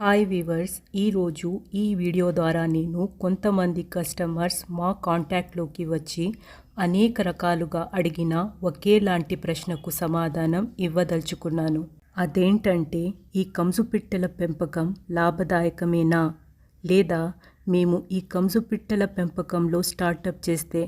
Hi weavers ఈరోజు ఈ video ద్వారా నేను కొంతమంది కస్టమర్స్ మా కాంటాక్ట్లోకి వచ్చి అనేక రకాలుగా అడిగిన ఒకేలాంటి ప్రశ్నకు సమాధానం ఇవ్వదలుచుకున్నాను. అదేంటంటే ఈ కంసుపిట్టల పెంపకం లాభదాయకమేనా? లేదా మేము ఈ కంసుపిట్టల పెంపకంలో స్టార్టప్ చేస్తే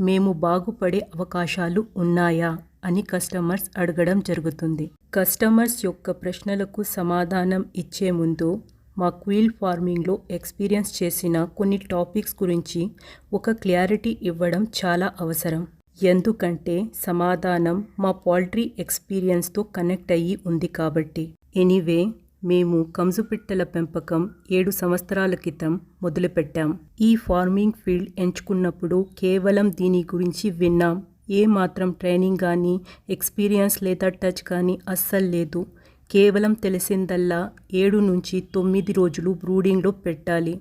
మేము బాగుపడే అవకాశాలు ఉన్నాయా? అని కస్టమర్స్ అడగడం జరుగుతుంది. కస్టమర్స్ యొక్క ప్రశ్నలకు సమాధానం ఇచ్చే ముందు మా క్వీల్ ఫార్మింగ్లో ఎక్స్పీరియన్స్ చేసిన కొన్ని టాపిక్స్ గురించి ఒక క్లారిటీ ఇవ్వడం చాలా అవసరం. ఎందుకంటే సమాధానం మా పౌల్ట్రీ ఎక్స్పీరియన్స్తో కనెక్ట్ అయ్యి ఉంది కాబట్టి. ఎనీవే మేము కంజుపిట్టల పెంపకం ఏడు సంవత్సరాల క్రితం మొదలుపెట్టాం. ఈ ఫార్మింగ్ ఫీల్డ్ ఎంచుకున్నప్పుడు కేవలం దీని గురించి విన్నాం. ఏ మాత్రం ట్రైనింగ్ కానీ ఎక్స్పీరియన్స్ లేదా టచ్ కానీ అస్సలు లేదు. కేవలం తెలిసిందల్లా ఏడు నుంచి తొమ్మిది రోజులు బ్రూడింగ్లో పెట్టాలి.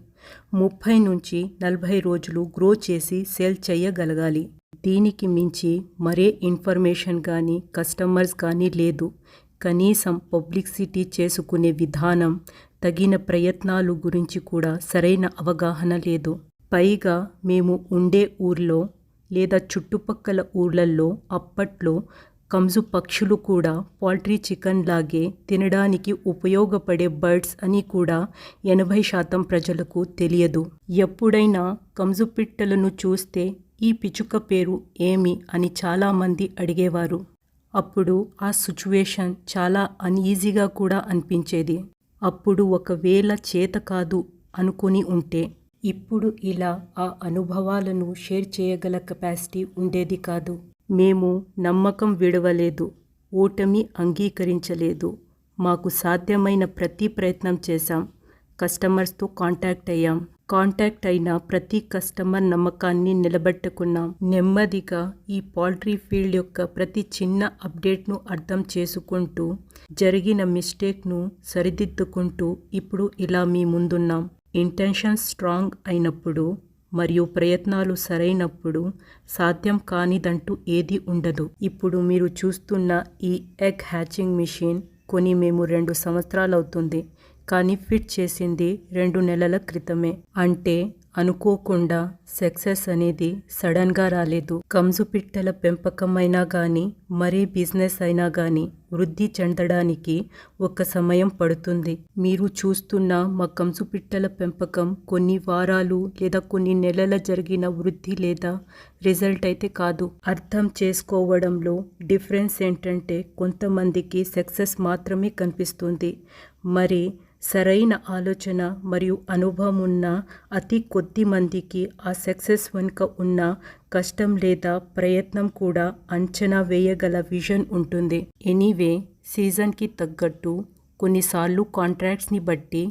ముప్పై నుంచి నలభై రోజులు గ్రో చేసి సేల్ చేయగలగాలి. దీనికి మించి మరే ఇన్ఫర్మేషన్ కానీ కస్టమర్స్ కానీ లేదు. కనీసం పబ్లిసిటీ చేసుకునే విధానం తగిన ప్రయత్నాలు గురించి కూడా సరైన అవగాహన లేదు. పైగా మేము ఉండే ఊర్లో లేదా చుట్టుపక్కల ఊర్లల్లో అప్పట్లో కంజు పక్షులు కూడా పౌల్ట్రీ చికెన్ లాగే తినడానికి ఉపయోగపడే బర్డ్స్ అని కూడా ఎనభై శాతం ప్రజలకు తెలియదు. ఎప్పుడైనా కంజు పిట్టలను చూస్తే ఈ పిచుక పేరు ఏమి అని చాలామంది అడిగేవారు. అప్పుడు ఆ సిచ్యువేషన్ చాలా అన్ఈజీగా కూడా అనిపించేది. అప్పుడు ఒకవేళ చేత కాదు అనుకుని ఉంటే ఇప్పుడు ఇలా ఆ అనుభవాలను షేర్ చేయగల కెపాసిటీ ఉండేది కాదు. మేము నమ్మకం విడవలేదు ఓటమి అంగీకరించలేదు. మాకు సాధ్యమైన ప్రతి ప్రయత్నం చేశాం. కస్టమర్స్తో కాంటాక్ట్ అయ్యాం. కాంటాక్ట్ అయిన ప్రతి కస్టమర్ నమ్మకాన్ని నిలబెట్టుకున్నాం. నెమ్మదిగా ఈ పౌల్ట్రీ ఫీల్డ్ యొక్క ప్రతి చిన్న అప్డేట్ను అర్థం చేసుకుంటూ జరిగిన మిస్టేక్ను సరిదిద్దుకుంటూ ఇప్పుడు ఇలా మీ ముందున్నాం. ఇంటెన్షన్ స్ట్రాంగ్ అయినప్పుడు మరియు ప్రయత్నాలు సరైనప్పుడు సాధ్యం కానిదంటూ ఏది ఉండదు. ఇప్పుడు మీరు చూస్తున్న ఈ ఎగ్ హ్యాచింగ్ మిషన్ కొని మేము రెండు సంవత్సరాలవుతుంది. కానీ ఫిట్ చేసింది రెండు నెలల క్రితమే. అంటే అనుకోకుండా సక్సెస్ అనేది సడన్గా రాలేదు. కంజు పిట్టల పెంపకం అయినా కానీ మరే బిజినెస్ అయినా కానీ వృద్ధి చెందడానికి ఒక సమయం పడుతుంది. మీరు చూస్తున్న మా కంసుపిట్టల పెంపకం కొన్ని వారాలు లేదా కొన్ని నెలల జరిగిన వృద్ధి లేదా రిజల్ట్ అయితే కాదు. అర్థం చేసుకోవడంలో డిఫరెన్స్ ఏంటంటే కొంతమందికి సక్సెస్ మాత్రమే కనిపిస్తుంది. మరి సరైన ఆలోచన మరియు అనుభవం ఉన్న అతి కొద్ది మందికి ఆ సక్సెస్ వెనుక ఉన్న కష్టం లేదా ప్రయత్నం కూడా అంచనా వేయగల విజన్ ఉంటుంది. ఎనీవే సీజన్కి తగ్గట్టు కొన్నిసార్లు కాంట్రాక్ట్స్ని బట్టి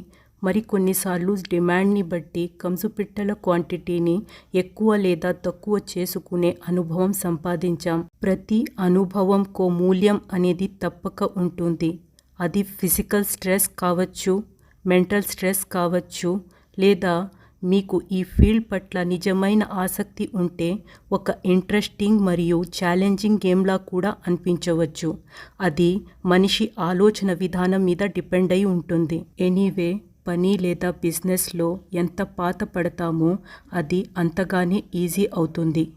మరి కొన్నిసార్లు డిమాండ్ని బట్టి కంసుపిట్టల క్వాంటిటీని ఎక్కువ లేదా తక్కువ చేసుకునే అనుభవం సంపాదించాం. ప్రతి అనుభవంకో మూల్యం అనేది తప్పక ఉంటుంది. అది ఫిజికల్ స్ట్రెస్ కావచ్చు మెంటల్ స్ట్రెస్ కావచ్చు లేదా మీకు ఈ ఫీల్డ్ పట్ల నిజమైన ఆసక్తి ఉంటే ఒక ఇంట్రెస్టింగ్ మరియు ఛాలెంజింగ్ గేమ్లా కూడా అనిపించవచ్చు. అది మనిషి ఆలోచన విధానం మీద డిపెండ్ అయి ఉంటుంది. ఎనీవే పని లేదా బిజినెస్లో ఎంత పాత పడతామో అది అంతగానే ఈజీ అవుతుంది.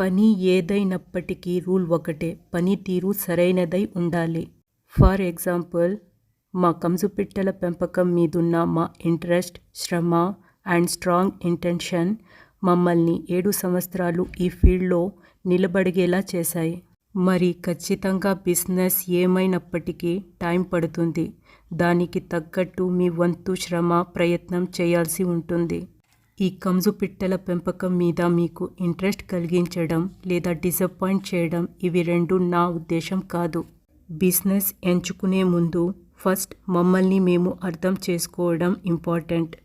పని ఏదైనప్పటికీ రూల్ ఒకటే పనితీరు సరైనదై ఉండాలి. ఫర్ ఎగ్జాంపుల్ మా కంజుపిట్టల పెంపకం మీదున్న మా ఇంట్రెస్ట్ శ్రమ అండ్ స్ట్రాంగ్ ఇంటెన్షన్ మమ్మల్ని ఏడు సంవత్సరాలు ఈ ఫీల్డ్లో నిలబడిగేలా చేశాయి. మరి ఖచ్చితంగా బిజినెస్ ఏమైనప్పటికీ టైం పడుతుంది. దానికి తగ్గట్టు మీ వంతు శ్రమ ప్రయత్నం చేయాల్సి ఉంటుంది. ఈ కంజు పిట్టల పెంపకం మీద మీకు ఇంట్రెస్ట్ కలిగించడం లేదా డిసప్పాయింట్ చేయడం ఇవి రెండు నా ఉద్దేశం కాదు. బిజినెస్ ఎంచుకునే ముందు ఫస్ట్ మమ్మల్ని మేము అర్థం చేసుకోవడం ఇంపార్టెంట్.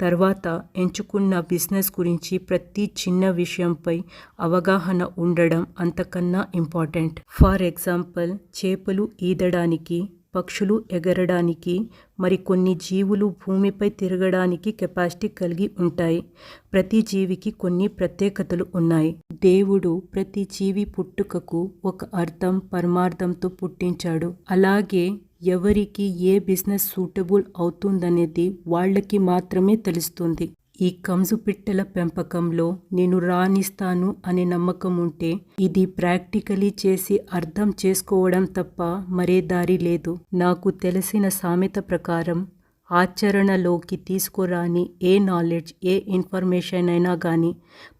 తర్వాత ఎంచుకున్న బిజినెస్ గురించి ప్రతి చిన్న విషయంపై అవగాహన ఉండడం అంతకన్నా ఇంపార్టెంట్. ఫర్ ఎగ్జాంపుల్ చేపలు ఈదడానికి పక్షులు ఎగరడానికి మరికొన్ని జీవులు భూమిపై తిరగడానికి కెపాసిటీ కలిగి ఉంటాయి. ప్రతి జీవికి కొన్ని ప్రత్యేకతలు ఉన్నాయి. దేవుడు ప్రతి జీవి పుట్టుకకు ఒక అర్థం పరమార్థంతో పుట్టించాడు. అలాగే ఎవరికి ఏ బిజినెస్ సూటబుల్ అవుతుందనేది వాళ్ళకి మాత్రమే తెలుస్తుంది. ఈ కంజు పిట్టల పెంపకంలో నేను రాణిస్తాను అనే నమ్మకం ఉంటే ఇది ప్రాక్టికలీ చేసి అర్థం చేసుకోవడం తప్ప మరే దారి లేదు. నాకు తెలిసిన సామెత ప్రకారం ఆచరణలోకి తీసుకురాని ఏ నాలెడ్జ్ ఏ ఇన్ఫర్మేషన్ అయినా కానీ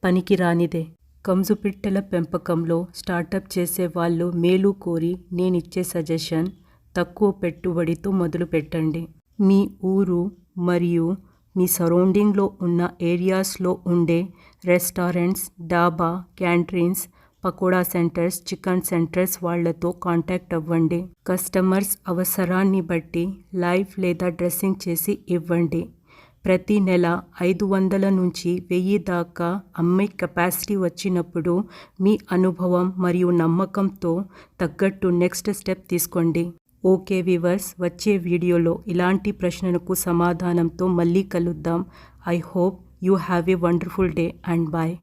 పనికి రానిదే కంజు పిట్టల పెంపకంలో స్టార్టప్ చేసే వాళ్ళు మేలు కోరి నేనిచ్చే సజెషన్ తక్కువ పెట్టుబడితో మొదలు పెట్టండి. మీ ఊరు మరియు మీ సరౌండింగ్లో ఉన్న ఏరియాస్లో ఉండే restaurants dhaba canteens pakoda centres chicken centres వాళ్ళతో కాంటాక్ట్ అవ్వండి. కస్టమర్స్ అవసరాన్ని బట్టి లైవ్ లేదా డ్రెస్సింగ్ చేసి ఇవ్వండి. ప్రతి నెల ఐదు వందల నుంచి వెయ్యి దాకా అమ్మే కెపాసిటీ వచ్చినప్పుడు మీ అనుభవం మరియు నమ్మకంతో తగ్గట్టు నెక్స్ట్ స్టెప్ తీసుకోండి. ఓకే వివర్స్ వచ్చే వీడియోలో ఇలాంటి ప్రశ్నలకు సమాధానంతో మళ్ళీ కలుద్దాం. I hope you have a wonderful day and bye